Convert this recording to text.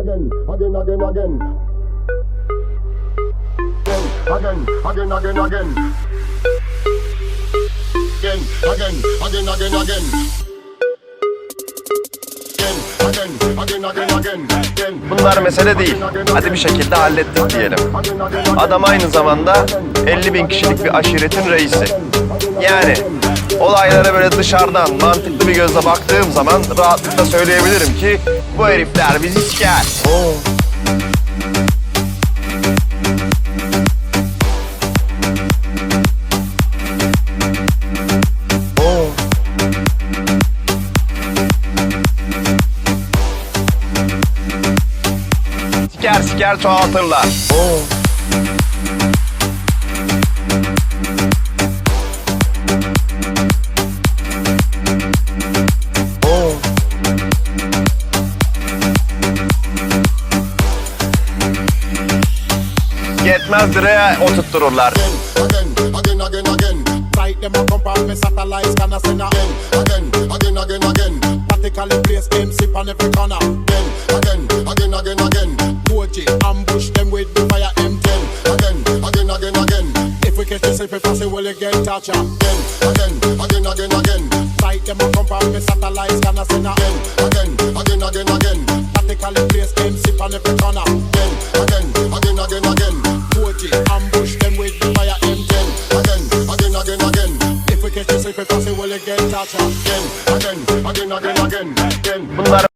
again, again, again, again. Again, again, again, again. Again, again, again, again, again. Again, again, again, again, again. Again. Bunlar mesele değil. Hadi bir şekilde hallettik diyelim. Adam aynı zamanda 50 bin kişilik bir aşiretin reisi. Yani olaylara böyle dışarıdan mantıklı bir gözle baktığım zaman rahatlıkla söyleyebilirim ki bu herifler bizi siker. Siker siker çoğaltırlar. Yetmez direğe oturttururlar. Again, again, again, again. Sight them I send Again, again, again, again. Practically place them sip on every corner Again, again, again, again, them with the fire M10 Again, again, again, again. If we catch you sleeping fast, will get touched Again, again, again, again. Sight them I Again, again, again, again. Place them sip on every corner Bunlar